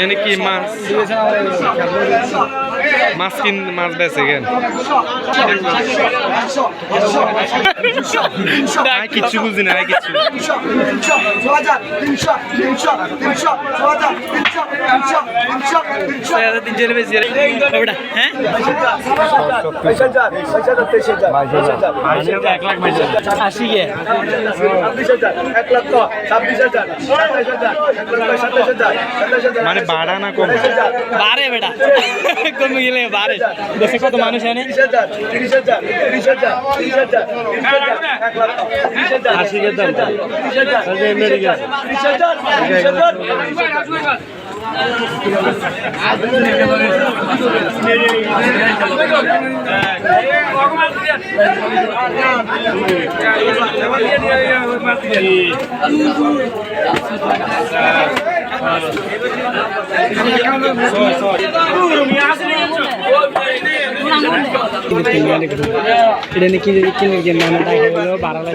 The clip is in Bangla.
ইয়ানি কি মাছ মাছ কিন মাছ বেছে কেন কিছু বুঝি না আই কিচ্ছু তিনজনে বেশি ওটা হ্যাঁ আশি গে মানে বাড়া না কম বারে বেটা কমে গেলে বারে দেশে কত মানুষ এনে আশিকের দাম কিনে কিনে কিনে কিনে বাড়ালাই